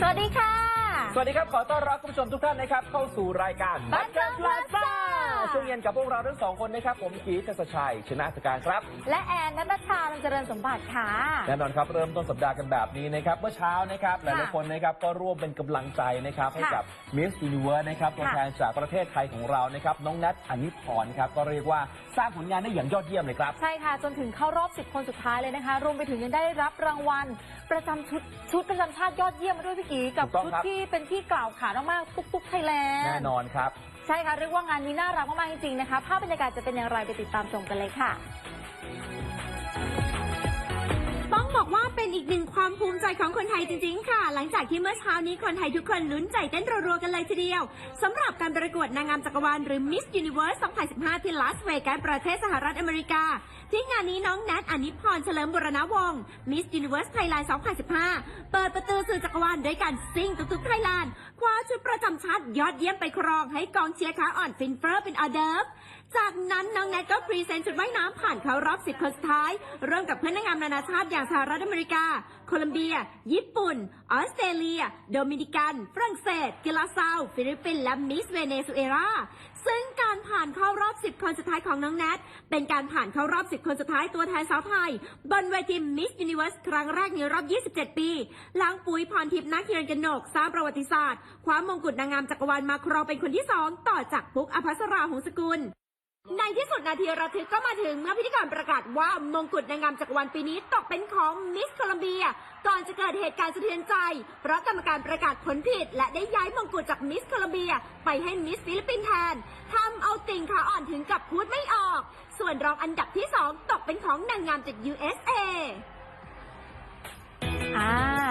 สวัสดีค่ะ สวัสดีครับ ขอต้อนรับคุณผู้ชมทุกท่านนะครับ เข้าสู่รายการบันเทิง Plaza ช่วงเย็นกับพวกเราทั้งสองคนนะครับ ผมกีตศัชัยชนะสการครับ และแอนนัทชาลังเจริญสมบัติค่ะ แน่นอนครับเริ่มต้นสัปดาห์กันแบบนี้นะครับ เมื่อเช้านะครับหลายค่ะๆคนนะครับก็ร่วมเป็นกำลังใจนะครับให้กับ Miss Universe นะครับตัวค่ะแทนจากประเทศไทยของเรานะครับน้องนัทอนิพรครับก็เรียกว่าสร้างผลงานได้อย่างยอดเยี่ยมเลยครับ ใช่ค่ะ จนถึงเข้ารอบ 10 คนสุดท้ายเลยนะคะ รวมไปถึงยังได้รับรางวัลประจำชุดชุดประจำชาติยอดเยี่ยมมาด้วยพี่กีกับถูกต้องชุดครับที่เป็นที่กล่าวขานมากๆตุ๊กตุ๊กไทยแลนด์แน่นอนครับ ใช่ค่ะ เรียกว่างานนี้น่ารักมากๆจริงๆนะคะภาพบรรยากาศจะเป็นอย่างไรไปติดตามชมกันเลยค่ะ ต้องบอกว่าเป็นอีกหนึ่ง ความภูมิใจของคนไทยจริง ๆ ค่ะ หลังจากที่เมื่อเช้านี้คนไทยทุกคนลุ้นใจเต้นรัวๆกันเลยทีเดียวสำหรับการประกวดนางงามจักรวาลหรือ Miss Universe 2015 ที่ลาสเวกัสประเทศสหรัฐอเมริกา ที่งานนี้น้องแนทอนิพรเฉลิมบุรณวงศ์ Miss Universe Thailand 2015 เปิดประตูสู่จักรวาลด้วยการซิ่งตุ๊กๆไทยแลนด์คว้าชุดประจำชาติยอดเยี่ยมไปครองให้กองเชียร์ขาอ่อนฟินเฟอร์เป็นออเดิร์ฟจากนั้นน้องแนทก็พรีเซนต์ชุดว่ายน้ำผ่านเข้ารอบ10คนสุดท้ายเริ่มกับเพื่อนนางงามนานาชาติอย่างสหรัฐอเมริกาโคลัมเบีย ญี่ปุ่น ออสเตรเลีย โดมินิกัน ฝรั่งเศสกิลาซาว ฟิลิปปินส์และมิสเวเนซุเอลา ซึ่งการผ่านเข้ารอบ 10 คนสุดท้ายของน้องแนท เป็นการผ่านเข้ารอบ 10 คนสุดท้ายตัวแทนสาวไทย บนเวทีมิส s u นิเว r ร์สครั้งแรกในรอบ 27 ปี หลังปุ๋ยพรทิพย์นักเขียนกนกสร้างประวัติศาสตร์ คว้ามงกุฎนางงามจักรวาลมาครองเป็นคนที่ 2 ต่อจากปุ๊กอภัสราหงสกุล ในที่สุดนาทีระทึกก็มาถึงเมื่อพิธีกรประกาศว่ามงกุฎนางงามจักรวาลปีนี้ตกเป็นของมิสโคลัมเบีย ก่อนจะเกิดเหตุการณ์สะเทือนใจ เพราะกรรมการประกาศผลผิด และได้ย้ายมงกุฎจากมิสโคลัมเบีย ไปให้มิสฟิลิปปินส์แทนทำเอาติ่งขาอ่อนถึงกับพูดไม่ออก ส่วนรองอันดับที่2ตกเป็นของนางงามจาก USA อ่า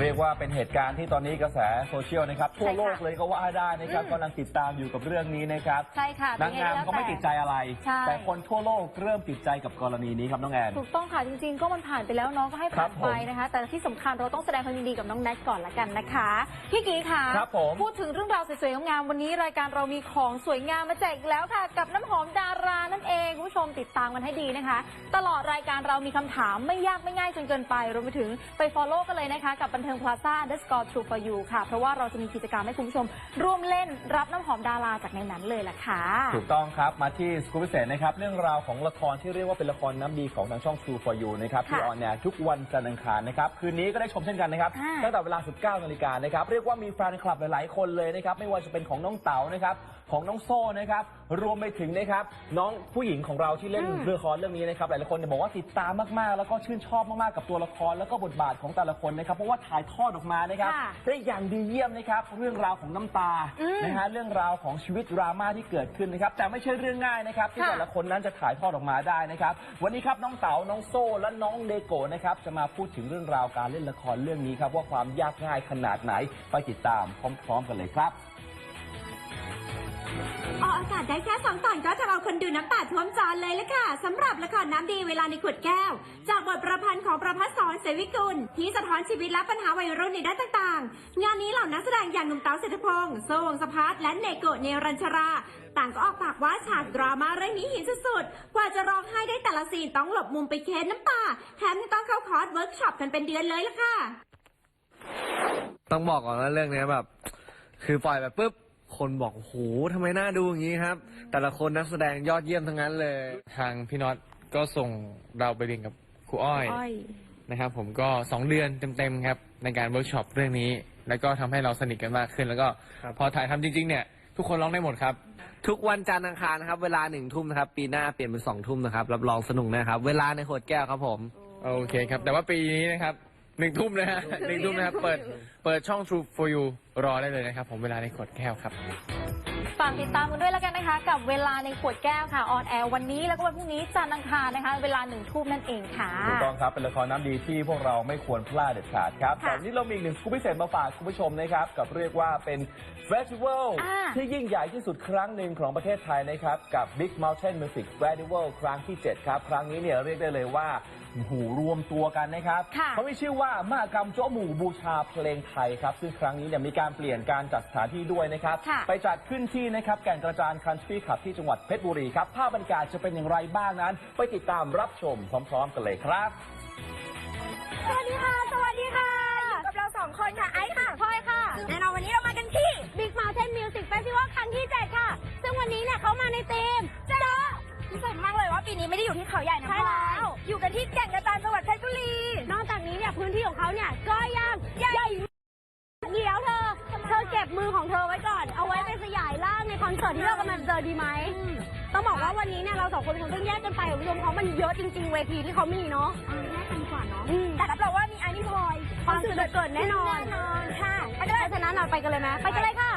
เรียกว่าเป็นเหตุการณ์ที่ตอนนี้กระแสโซเชียลนะครับทั่วโลกใช่ค่ะเลยก็ว่าได้นะครับอืมกำลังติดตามอยู่กับเรื่องนี้นะครับใช่ค่ะนางงามก็ไม่ติดใจอะไรใช่แต่คนทั่วโลกเริ่มติดใจกับกรณีนี้ครับน้องแอนถูกต้องค่ะจริงๆ ก็มันผ่านไปแล้วเน้องก็ให้ครัผ่าบนผมไปนะคะ แต่ที่สำคัญเราต้องแสดงความยินดีกับน้องแนทก่อนละกันนะคะพี่กีค่ะครับผมพูดถึงเรื่องราวสวยๆงามๆวันนี้รายการเรามีของสวยงามมาแจกอีกแล้วค่ะ กับน้ำหอมดารานั่นเองคุณผู้ชมติดตามกันให้ดีนะคะ ตลอดรายการเรามีคำถามไม่ยากไม่ง่ายจนเกินไปรวมไปถึงไป follow กันเลยนะคะกับบันเทิง Plaza underscore true for you ค่ะ เพราะว่าเราจะมีกิจกรรมให้คุณผู้ชม ร่วมเล่นรับน้ำหอมดาราจากในนั้นเลยล่ะค่ะ ถูกต้องครับ มาที่สกู๊ปพิเศษนะครับ เรื่องราวของละครที่เรียกว่าเป็นละครน้ำดีของทางช่อง True for You นะครับ ที่ค่ะออนแอร์ทุกวันจันทร์อังคารนะครับ คืนนี้ก็ได้ชมเช่นกันนะครับ อ่า ตั้งแต่เวลา 19 นาฬิกานะครับ เรียกว่ามีแฟนคลับหลาย ๆ คนเลยนะครับ ไม่ว่าจะเป็นของน้องเต๋านะครับ ของน้องโซ่นะครับรวมไปถึงนะครับน้องผู้หญิงของเราที่เล่นอืมละครเรื่องนี้นะครับหลายๆคนเนี่ยบอกว่าติดตามมากๆ แล้วก็ชื่นชอบมากๆกับตัวละครแล้วก็บทบาทของแต่ละคนนะครับเพราะว่าถ่ายทอดออกมานะครับค่ะได้อย่างดีเยี่ยมนะครับเรื่องราวของน้ำตาอืมนะฮะเรื่องราวของชีวิตดราม่าที่เกิดขึ้นนะครับแต่ไม่ใช่เรื่องง่ายนะครับที่ค่ะ แต่ละคนนั้นจะถ่ายทอดออกมาได้นะครับวันนี้ครับน้องเต๋าน้องโซ่และน้องเดโกะนะครับจะมาพูดถึงเรื่องราวการเล่นละครเรื่องนี้ครับว่าความยากง่ายขนาดไหนไปติดตามพร้อม ๆ กันเลยครับ ออกอากาศได้แค่สองตอนก็ทำเอาคนดูน้ำตาท่วมจอเลยละค่ะสำหรับละครน้ำดีเวลาในขวดแก้ว จากบทประพันธ์ของประพัฒสอนเสวิกุล ที่สะท้อนชีวิตและปัญหาวัยรุ่นในด้านต่างๆ งานนี้เหล่านักแสดงอย่างหนุ่มเต๋าเศรษฐพงศ์โซวงสพัฒและเนโกะเนรัญชรา ต่างก็ออกปากว่าฉากดราม่าเรื่องนี้หินสุดๆกว่าจะร้องไห้ได้แต่ละซีนต้องหลบมุมไปเค้นน้ำตาแถมยังต้องเข้าคอร์สเวิร์กช็อปกันเป็นเดือนเลยละค่ะต้องบอกก่อนว่าเรื่องนี้แบบ คือปล่อยแบบปุ๊บ คนบอกโอ้โหทำไมน่าดูอย่างนี้ครับ แต่ละคนนักแสดงยอดเยี่ยมทั้งนั้นเลย ทางพี่น็อตก็ส่งเราไปเรียนกับครูอ้อยอ้อย นะครับ ผมก็สองเดือนเต็มๆครับ ในการเวิร์กช็อปเรื่องนี้ แล้วก็ทำให้เราสนิทกันมากขึ้น แล้วก็ครับ พอถ่ายทำจริง ๆ เนี่ย ทุกคนร้องได้หมดครับ ทุกวันจันทร์อังคารนะครับ เวลาหนึ่งทุ่มนะครับ ปีหน้าเปลี่ยนเป็นสองทุ่มนะครับ รับรองสนุกนะครับ เวลาในขวดแก้วครับผม โอเคครับ แต่ว่าปีนี้นะครับ หนึ่งทุ่มนะฮะหนึ่งทุ่มนะครับ เปิด เปิดช่อง True for You รอได้เลยนะครับ ผมเวลาในขวดแก้วครับ ฝากติดตามกันด้วยแล้วกันนะคะ กับเวลาในขวดแก้วค่ะ ออนแอร์วันนี้แล้วก็วันพรุ่งนี้จันทร์อังคารนะคะ เวลาหนึ่งทุ่มนั่นเองค่ะ ถูกต้องครับ เป็นละครน้ำดีที่พวกเราไม่ควรพลาดเด็ดขาดครับ ค่ะแต่วันนี้เรามีอีกหนึ่งสกู๊ปพิเศษมาฝากคุณผู้ชมนะครับ กับเรียกว่าเป็นเฟสติวัลอ่า ที่ยิ่งใหญ่ที่สุดครั้งหนึ่งของประเทศไทยนะครับ กับ Big Mountain Music Festival ครั้งที่ 7 ครับ ครั้งนี้เนี่ยเรียกได้เลยว่า หูรวมตัวกันนะครับค่ะเขาม่ชื่อว่ามากรรมโจ้ะหมู่บูชาเพลงไทยครับ ซึ่งครั้งนี้เนี่ยมีการเปลี่ยนการจัดสถานที่ด้วยนะครับไปจัดขึ้นที่นะครับแก่งกระจานคันทรีขับที่จังหวัดเพชรบุรีครับภาพบรรยากาศจะเป็นอย่างไรบ้างนั้น ไปติดตามรับชมพร้อม ๆ กันเลยครับ สวัสดีค่ะ สวัสดีค่ะอวกับเราสองคนค่ะ ไอซ์ค่ะพลอยค่ะแน่นอนวันนี้เรามากันที่ Big Mountain Music Festival ครั้งที่ 7 ค่ะ ซึ่งวันนี้เนี่ยเขามาในธีมจ้า ปีนี้ไม่ได้อยู่ที่เขาใหญ่นะใช่แล้ว อยู่กันที่แก่งกระจานจังหวัดเพชรบุรี นอกจากนี้เนี่ยพื้นที่ของเขาเนี่ยก็ยังใหญ่เดี๋ยวเธอ เธอเก็บมือของเธอไว้ก่อน เอาไว้ไปสยายร่างในคอนเสิร์ตที่เรากำลังเจอดีไหม ต้องบอกว่าวันนี้เนี่ยเราสองคนคงต้องแยกกันไปคุณผู้ชมเพราะมันเยอะจริง ๆ เวทีที่เขามีเนาะแยกกันดีกว่าเนาะแต่รับรองว่ามีไอนี่พลอยความสุดเกิดแน่นอน แน่นอนค่ะไปกันเลยฉะนั้นเราไปกันเลยไหมไปกันเลยค่ะ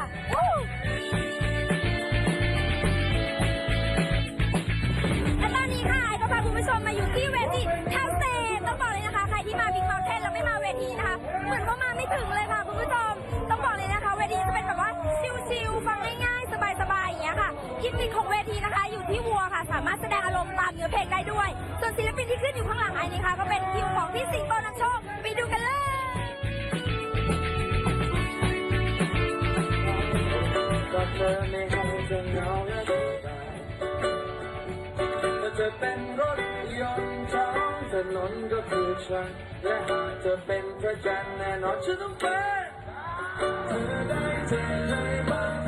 จะเป็นรถยนต์ท้องถนนก็คือฉัน และหากจะเป็นพระจันทร์แน่นอนฉันต้องเป็นเธอได้เจอเลยบาง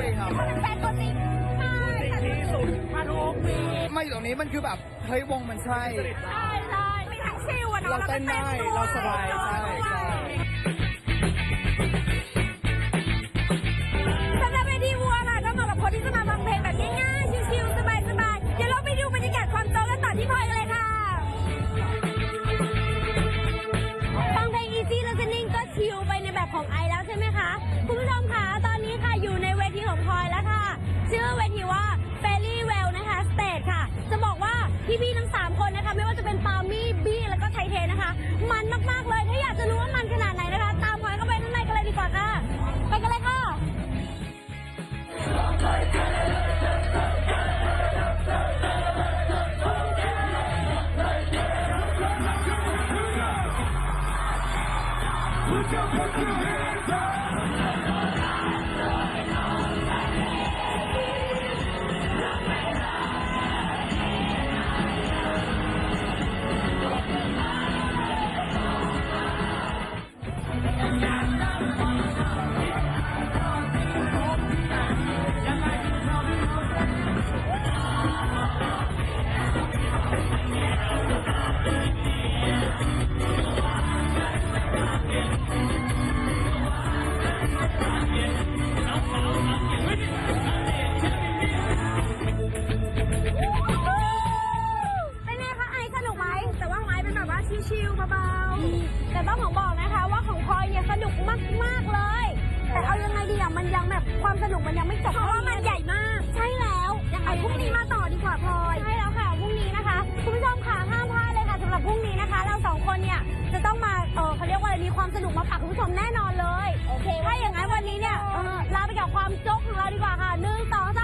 ปีครับเป็นแฟนตัวจริงใช่แต่ที่สุดมาทุกปีมาอยู่ตรงนี้มันคือแบบเฮ้ยวงมันใช่ใช่ใช่ไม่ทั้งชิลอะเนาะเราเต้นได้เราสบายใช่ ความสนุกมาฝากคุณผู้ชมแน่นอนเลย โอเคถ้าอย่างนั้นวันนี้เนี่ยเออลาไปกับความโจ๊กของเราดีกว่าค่ะหนึ่งสองสาม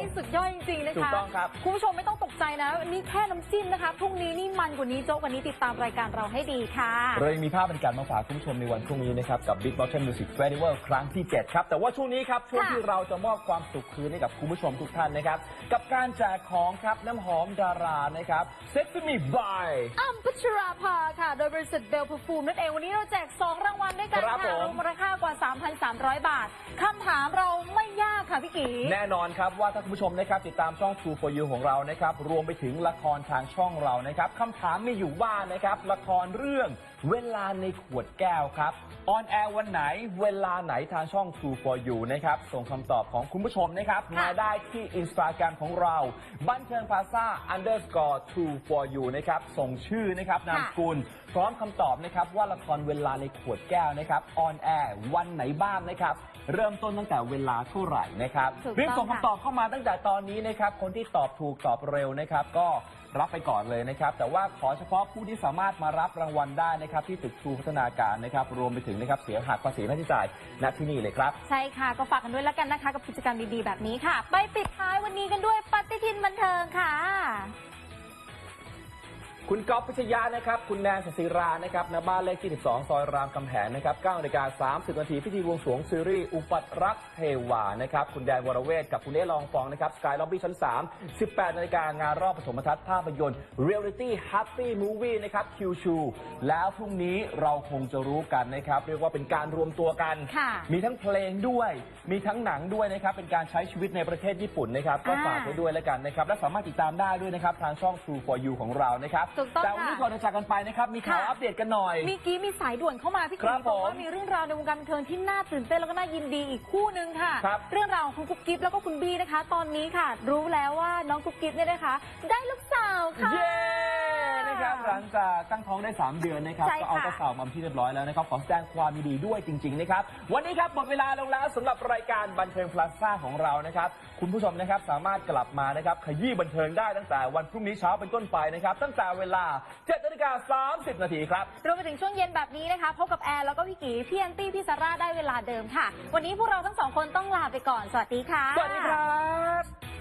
นี่สุดยอดจริงๆนะคะถูกต้องครับ คุณผู้ชมไม่ต้องตกใจนะ นี่แค่น้ำจิ้มนะคะพรุ่งนี้นี่มันกว่านี้โจ๊กกว่านี้ติดตามรายการเราให้ดีค่ะเรายังมีภาพบรรยากาศมาฝากคุณผู้ชมในวันพรุ่งนี้นะครับกับ Big Mountain Music Festival ครั้งที่ 7 ครับ แต่ว่าช่วงนี้ครับช่วงค่ะที่เราจะมอบความสุขคืนให้กับคุณผู้ชมทุกท่านนะครับกับการแจกของครับน้ำหอมดารานะครับ Set to me by อ้ำพัชราภาค่ะ โดยบริษัทเบลพ r ฟูมนั่นเองวันนี้เราแจก 2 รางวัลด้วยกันครับค่ะผมรวมมูลค่ากว่า 3,300 บาทคำถามเราไม่ยากค่ะพี่กีแน่นอนครับว่าถ้าคุณผู้ชมนะครับติดตามช่อง True for You ของเรานะครับรวมไปถึงละครทางช่องเรานะครับคำถามมีอยู่ว่านะครับละครเรื่องเวลาในขวดแก้วครับออนแอร์วันไหนเวลาไหนทางช่อง True for You นะครับส่งคำตอบของคุณผู้ชมนะครับมาได้ที่ Instagram ของเราบันเทิงพาซา underscore True for You นะครับส่งชื่อนะครับนามสกุลพร้อมคำตอบนะครับว่าละครเวลาในขวดแก้วนะครับออนแอร์วันไหนบ้างนะครับ เริ่มต้นตั้งแต่เวลาเท่าไหร่นะครับถูกต้องรีบส่งค่ะ คำตอบเข้ามาตั้งแต่ตอนนี้นะครับ คนที่ตอบถูกตอบเร็วนะครับ ก็รับไปก่อนเลยนะครับ แต่ว่าขอเฉพาะผู้ที่สามารถมารับรางวัลได้นะครับ ที่ตึกชูพัฒนาการนะครับ รวมไปถึงนะครับเสียหักภาษีค่าใช้จ่ายณที่นี่เลยครับ ใช่ค่ะ ก็ฝากกันด้วยแล้วกันนะคะ กับกิจกรรมดีๆแบบนี้ค่ะ ไปปิดท้ายวันนี้กันด้วยปฏิทินบันเทิงค่ะ คุณก๊อฟพิชยานะครับ คุณแนนสศิรานะครับณบ้านเลขที่ 12 ซอยรามคำแหงนะครับ9นาฬิกา30นาทีพิธีบวงสรวงซีรีส์อุปัตรักเทวานะครับ คุณแดนวรเวทกับคุณเอลองฟองนะครับสกายล็อบบี้ชั้น 3 18นาฬิกางานรอบปฐมทัศน์ภาพยนตร์ Reality Happy Movie นะครับคิวชูแล้วพรุ่งนี้เราคงจะรู้กันนะครับ เรียกว่าเป็นการรวมตัวกัน ค่ะมีทั้งเพลงด้วย มีทั้งหนังด้วยนะครับ เป็นการใช้ชีวิตในประเทศญี่ปุ่นนะครับ ก็อ่า ฝากไว้ด้วยแล้วกันนะครับ และสามารถติดตามได้ด้วยนะครับ ทางช่อง True for You ของเรานะครับถูกต้องแต่วันนี้ค่ะ ก่อนจะจากกันไปนะครับ มีข่าวค่ะ อัปเดตกันหน่อยมีกี้มีสายด่วนเข้ามาพี่ครักีบบอกว่าผมมีเรื่องราวในวงการบันเทิงที่น่าตื่นเต้นแล้วก็น่ายินดีอีกคู่หนึ่งค่ะ ครับเรื่องราวของคุณกุ๊บกิ๊บแล้วก็คุณบี้นะคะ ตอนนี้ค่ะ รู้แล้วว่าน้องกุ๊บกิ๊บเนี่ยนะคะ ได้ลูกสาวค่ะ เย้นะ ครับหลังจากตั้งท้องได้ 3 เดือนนะครับใช่ก็เอาค่ะกระสาวมาเป็นที่เรียบร้อยแล้วนะครับขอแสดงความยินดีด้วยจริง ๆ นะครับ วันนี้ครับหมดเวลาลงแล้วสำหรับรายการบันเทิงพลาซ่าของเรานะครับ คุณผู้ชมนะครับสามารถกลับมานะครับขยี้บันเทิงได้ตั้งแต่วันพรุ่งนี้เช้าเป็นต้นไปนะครับ ตั้งแต่เวลา7นาฬิกา30 นาทีครับ รวมไปถึงช่วงเย็นแบบนี้นะคะ พบกับแอร์แล้วก็พี่กีพี่แอนตี้พี่ซาร่าได้เวลาเดิมค่ะ วันนี้พวกเราทั้งสองคนต้องลาไปก่อน สวัสดีค่ะ สวัสดีครับ